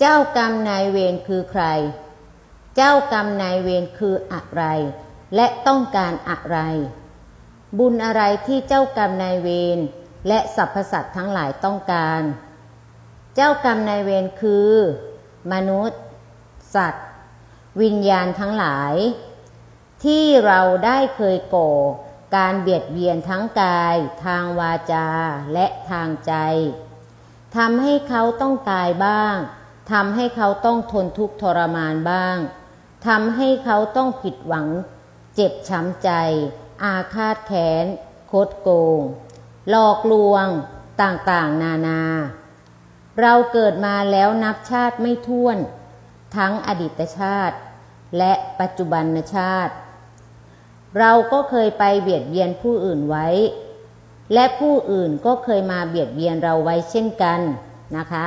เจ้ากรรมนายเวรคือใคร เจ้ากรรมนายเวรคืออะไร และต้องการอะไร บุญอะไรที่เจ้ากรรมนายเวรและสรรพสัตว์ทั้งหลายต้องการ เจ้ากรรมนายเวรคือ มนุษย์ สัตว์ วิญญาณทั้งหลาย ที่เราได้เคยก่อการเบียดเบียนทั้งกาย ทางวาจาและทางใจทำให้เขาต้องตายบ้าง ทำให้เขาต้องทนทุกข์ทรมานบ้างทำให้เขาต้องผิดหวัง เจ็บช้ำใจ อาฆาตแค้นคดโกง หลอกลวงต่างๆ นานา เราเกิดมาแล้วนับชาติไม่ท้วน ทั้งอดีตชาติ และปัจจุบันชาติ เราก็เคยไปเบียดเบียนผู้อื่นไว้ และผู้อื่นก็เคยมาเบียดเบียนเราไว้เช่นกันนะคะ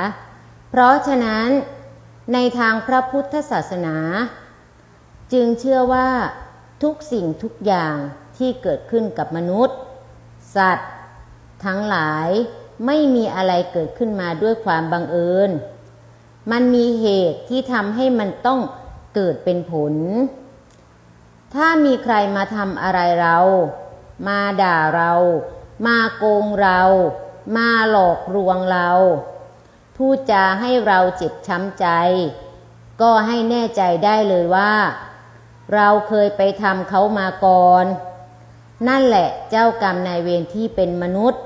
เพราะฉะนั้นในทางพระพุทธศาสนา จึงเชื่อว่าทุกสิ่งทุกอย่างที่เกิดขึ้นกับมนุษย์ สัตว์ ทั้งหลายไม่มีอะไรเกิดขึ้นมาด้วยความบังเอิญ มันมีเหตุที่ทำให้มันต้องเกิดเป็นผล ถ้ามีใครมาทำอะไรเรา มาด่าเรา มาโกงเรา มาหลอกลวงเรา พูดจาให้เราเจ็บช้ำใจ ก็ให้แน่ใจได้เลยว่า เราเคยไปทำเขามาก่อน นั่นแหละเจ้ากรรมนายเวรที่เป็นมนุษย์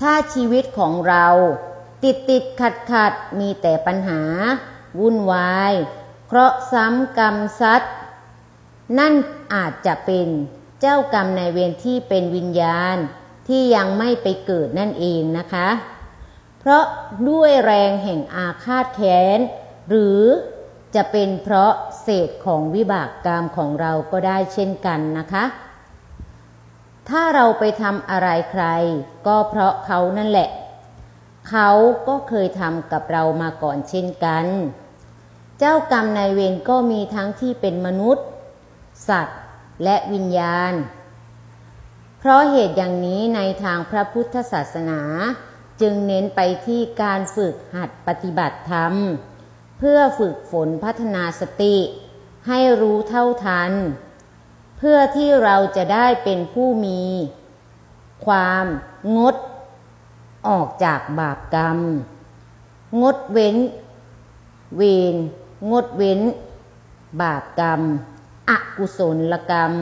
ถ้าชีวิตของเราติดติดขัดขัดมีแต่ปัญหา วุ่นวาย เคราะห์ซ้ำกรรมซัดนั่นอาจจะเป็นเจ้ากรรมนายเวรที่เป็นวิญญาณที่ยังไม่ไปเกิดนั่นเองนะคะ เพราะด้วยแรงแห่งอาฆาตแค้น หรือจะเป็นเพราะเศษของวิบากกรรมของเราก็ได้เช่นกันนะคะ ถ้าเราไปทำอะไรใคร ก็เพราะเขานั่นแหละ เขาก็เคยทำกับเรามาก่อนเช่นกัน เจ้ากรรมนายเวรก็มีทั้งที่เป็นมนุษย์ สัตว์และวิญญาณ เพราะเหตุอย่างนี้ในทางพระพุทธศาสนา จึงเน้นไปที่การฝึกหัดปฏิบัติธรรม เพื่อฝึกฝนพัฒนาสติ ให้รู้เท่าทัน เพื่อที่เราจะได้เป็นผู้มี ความงดออกจากบาปกรรม งดเว้น เวรงดเว้น บาปกรรม อกุศลกรรม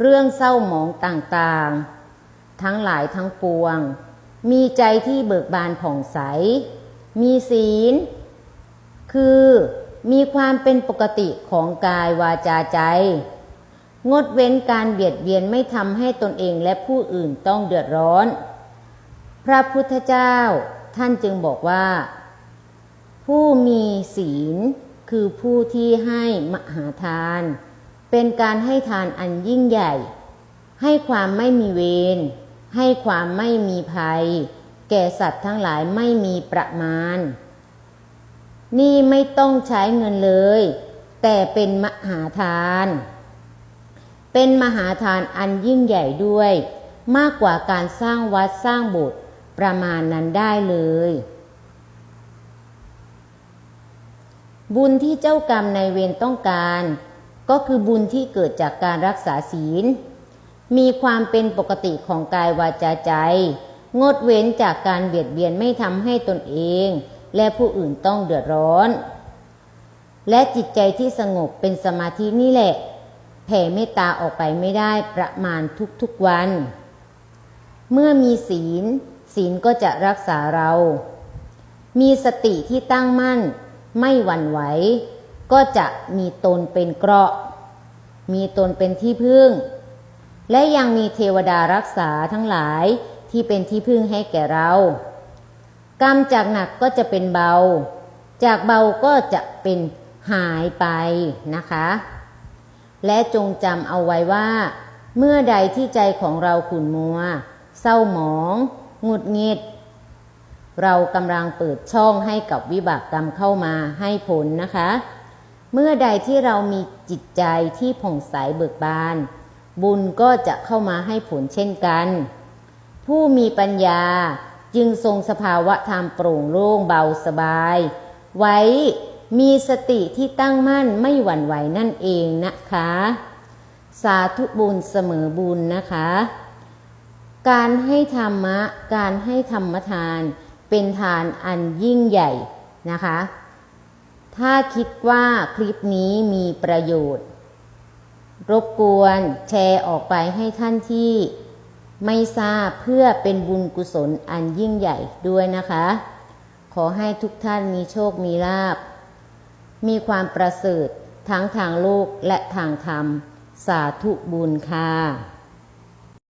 เรื่องเศร้าหมองต่างๆ ทั้งหลายทั้งปวง มีใจที่เบิกบานผ่องใส มีศีล คือมีความเป็นปกติของกายวาจาใจ งดเว้นการเบียดเบียนไม่ทำให้ตนเองและผู้อื่นต้องเดือดร้อน พระพุทธเจ้าท่านจึงบอกว่า ผู้มีศีลคือผู้ที่ให้มหาทาน เป็นการให้ทานอันยิ่งใหญ่ ให้ความไม่มีเวร ให้ความไม่มีภัย แก่สัตว์ทั้งหลายไม่มีประมาณ นี่ไม่ต้องใช้เงินเลย แต่เป็นมหาทาน เป็นมหาทานอันยิ่งใหญ่ด้วย มากกว่าการสร้างวัดสร้างโบสถ์ประมาณนั้นได้เลย บุญที่เจ้ากรรมในเวรต้องการ ก็คือบุญที่เกิดจากการรักษาศีล มีความเป็นปกติของกายวาจาใจ งดเว้นจากการเบียดเบียนไม่ทำให้ตนเอง และผู้อื่นต้องเดือดร้อน และจิตใจที่สงบเป็นสมาธินี่แหละ แผ่เมตตาออกไปไม่ได้ประมาณทุกๆวัน เมื่อมีศีล ศีลก็จะรักษาเรา มีสติที่ตั้งมั่น ไม่หวั่นไหว ก็จะมีตนเป็นเกราะ มีตนเป็นที่พึ่ง และยังมีเทวดารักษาทั้งหลายที่เป็นที่พึ่งให้แก่เรา กรรมจากหนักก็จะเป็นเบา จากเบาก็จะเป็นหายไปนะคะ และจงจำเอาไว้ว่า เมื่อใดที่ใจของเราขุ่นมัว เศร้าหมอง หงุดหงิด เรากำลังเปิดช่องให้กับวิบากกรรมเข้ามาให้ผลนะคะ เมื่อใดที่เรามีจิตใจที่ผ่องใสเบิกบาน บุญก็จะเข้ามาให้ผลเช่นกัน ผู้มีปัญญาจึงทรงสภาวะธรรมโปร่งโล่งเบาสบาย ไว้มีสติที่ตั้งมั่นไม่หวั่นไหวนั่นเองนะคะ สาธุบุญเสมอบุญนะคะ การให้ธรรมะ การให้ธรรมทานเป็นทานอันยิ่งใหญ่นะคะ ถ้าคิดว่าคลิปนี้มีประโยชน์ รบกวนแชร์ออกไปให้ท่านที่ไม่ทราบเพื่อเป็นบุญกุศลอันยิ่งใหญ่ด้วยนะคะ ขอให้ทุกท่านมีโชคมีลาบ มีความประเสริฐทั้งทางโลกและทางธรรม สาธุบุญค่ะ